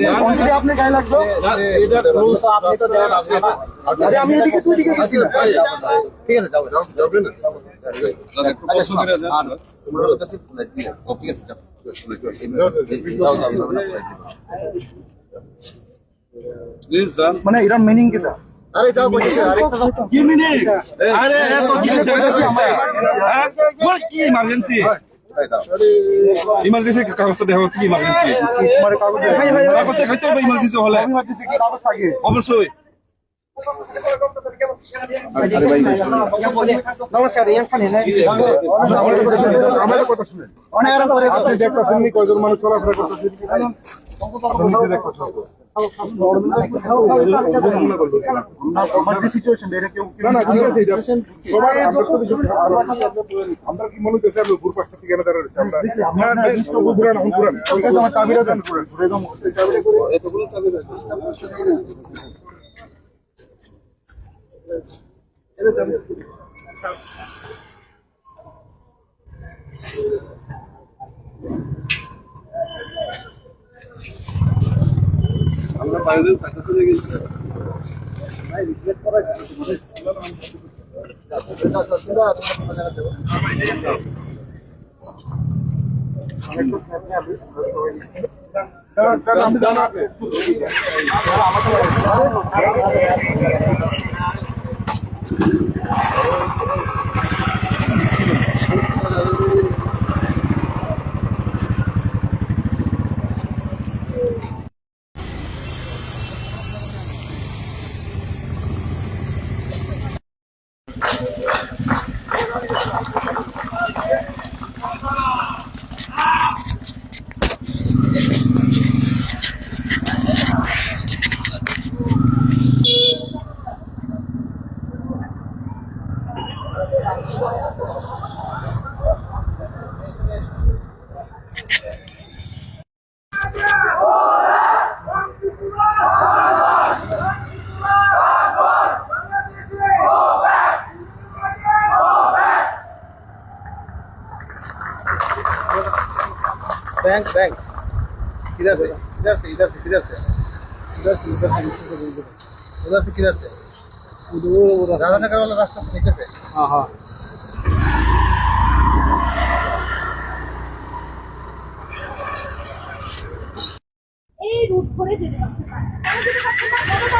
Responsibility গায়ে লাগবে আমি এদিকে তুই দিকে গেছি ঠিক আছে যাবে না আচ্ছা আছে মানে এটার মিনিং কিটা আরে যাও কি মিনিট আরে কি হ্যাঁ কি ইমার্জেন্সি ইমার্জেন্সি কাগজটা দেখা কি ইমার্জেন্সি কাগজ দেখাইতে হবে ইমার্জেন্সি হলে। অবশ্যই। আপনি দেখতেছেন কয়জন মানুষ চলাফেরা করতেছে না না ঠিক আছে এটা সবার আমরা কি মনে করছি আমরা উপর পাশটা থেকে দাঁড়া রয়েছে আমরা না না পুরান হন পুরান আমার চাবিরা দেন পুরান ঘুরে দাও চাবিরা করে এতগুলো চাবি রাখো। আমরা বাইরে থাকতে চলে গেছি আমি बैंक बैंक किधर से इधर से इधर से किधर से इधर से इधर से इधर से उधर से किधर से उधर राधानगर वाला रास्ता से नीचे से हाँ हाँ এই রুট করে যেতে পারবে